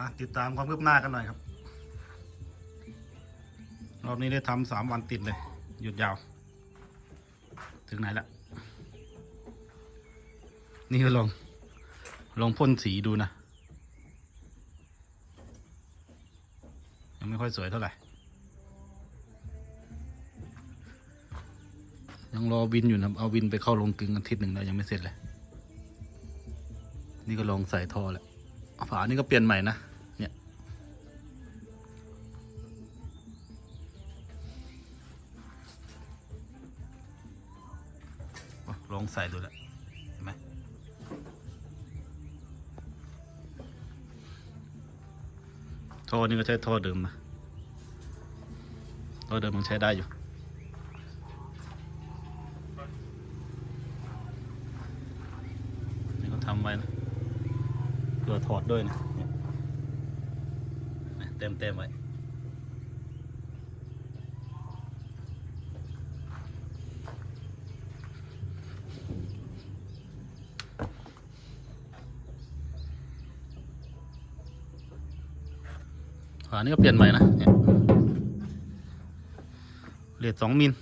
มาติดตามความคืบหน้ากันหน่อยครับ รอบนี้ได้ทำสามวันติดเลย หยุดยาว ถึงไหนละ นี่ก็ลอง ลองพ่นสีดูนะ ยังไม่ค่อยสวยเท่าไหร่ ยังรอวินอยู่นะ เอาวินไปเข้าลงกึงอาทิตย์หนึ่งแล้ว ยังไม่เสร็จเลย นี่ก็ลองใส่ท่อแหล้วฝานี่ก็เปลี่ยนใหม่นะ องใส่ดูแหละเห็นไหมท่อนี่ก็ใช้ท่อเดิมนะท่อเดิมมันใช้ได้อยู่นี่ก็ทำไว้นะเพื่อถอดด้วยนะเต็มเต็มไว้ ฝานี่ก็เปลี่ยนใหม่นะเนี่ยเลทสองมิล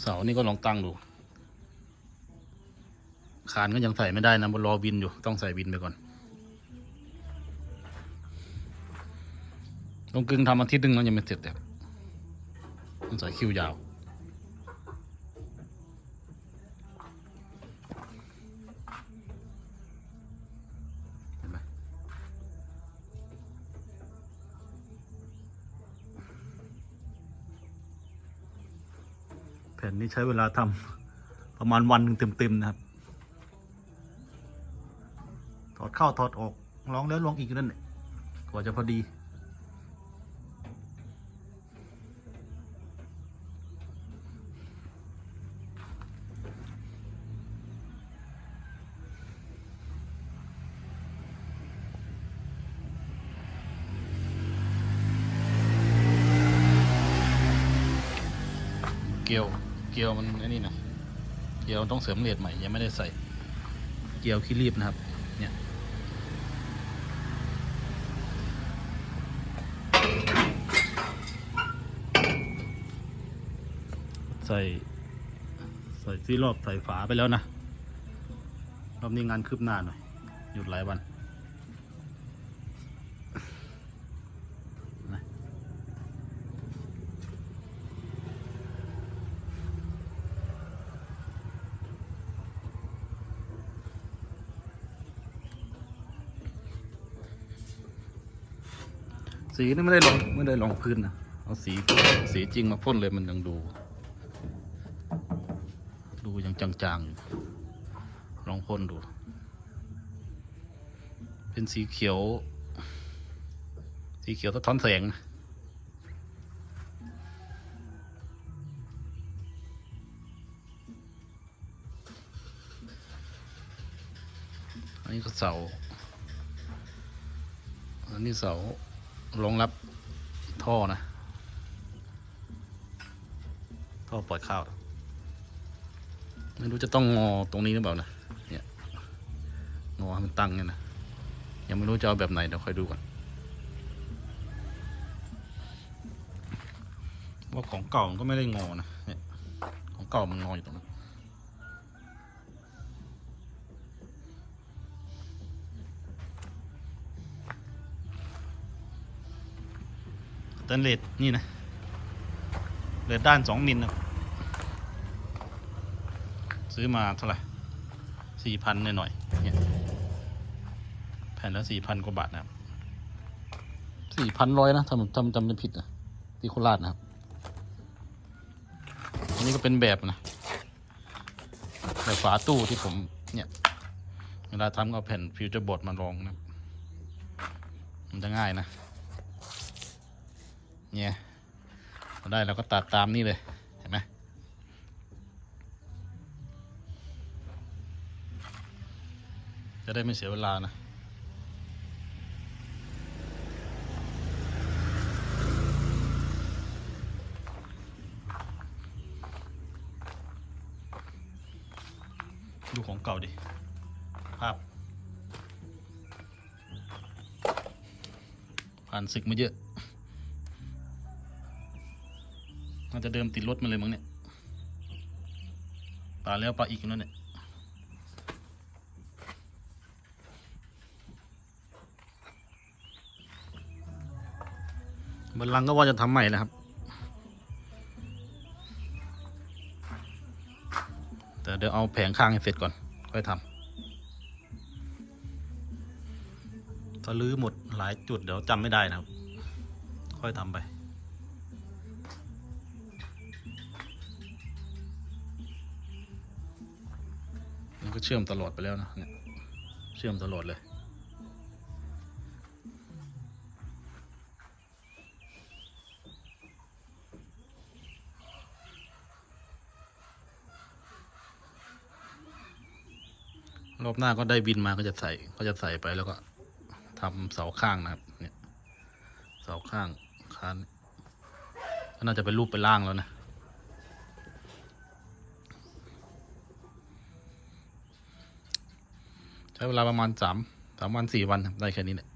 เสานี่ก็ลองตั้งดูคานก็ยังใส่ไม่ได้นะบนรอวินอยู่ต้องใส่วินไปก่อนลงกึ่งทำอาทิตย์หนึงแล้วยังไม่เสร็จแต่ต้องใส่คิวยาว แผ่นนี้ใช้เวลาทำประมาณวันหนึ่งเต็มๆนะครับ ถอดเข้าถอดออกลองแล้วลองอีกนั่นแหละกว่าจะพอดี เกี่ยว เกียวมันไอ้นี่นะเกียวต้องเสริมเลดใหม่ยังไม่ได้ใส่ เกียวขี้รีบนะครับ เนี่ยใส่ใส่ที่รอบใส่ฝาไปแล้วนะรอบนี้งานคืบหน้าหน่อยหยุดหลายวัน สีนี่ไม่ได้ลงไม่ได้ลงพื้นนะเอาสีสีจริงมาพ่นเลยมันยังดู ดูยังจางๆอยู่ลองพ่นดู เป็นสีเขียว สีเขียวสะท้อนแสงนะอันนี้ก็เสา อันนี้เสา รองรับท่อนะ ท่อปล่อยข้าว ไม่รู้จะต้องงอตรงนี้หรือเปล่านะ เนี่ย งอให้มันตั้งเนี่ยนะ ยังไม่รู้จะเอาแบบไหนเดี๋ยวค่อยดูก่อนว่าของเก่ามันก็ไม่ได้งอนะเนี่ยของเก่ามันงออยู่ตรงนั้น ตนเลสนี่นะเลือด้านสองมิลนะซื้อมาเท่าไหร่สี่พันหน่อยๆเนี่ยแผ่นละสี่พันกว่าบาทนะครับสี่พันร้อยนะถ้าผมจำจำไม่ผิดนะที่โคราชนะครับ อันนี้ก็เป็นแบบนะแบบฝาตู้ที่ผมเนี่ย เวลาทำก็เอาแผ่นฟิวเจอร์บอร์ดมารองนะ มันจะง่ายนะ เนี่ยพอได้เราก็ตัดตามนี่เลย เห็นไหมจะได้ไม่เสียเวลานะดูของเก่าดิ ภาพ ผ่านศึกมาเยอะ น่าจะเดิมติดรถมาเลยมั้งเนี่ยปลาแล้วปลาอีกนั่นเนี่ยบันลังก์ก็ว่าจะทำใหม่นะครับ แต่เดี๋ยวเอาแผงข้างให้เสร็จก่อน ค่อยทำถ้าลื้อหมดหลายจุดเดี๋ยวจำไม่ได้นะครับ ค่อยทำไป เชื่อมตลอดไปแล้วนะเนี่ยเชื่อมตลอดเลยรอบหน้าก็ได้บินมาก็จะใส่ก็จะใส่ไปแล้วก็ทำเสาข้างนะครับเนี่ยเสาข้างคานก็น่าจะเป็นรูปเป็นร่างแล้วนะ ช้เวลาประมาณสามสามวันสี่วันได้แค่นี้เนี่ย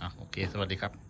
อะโอเค สวัสดีครับ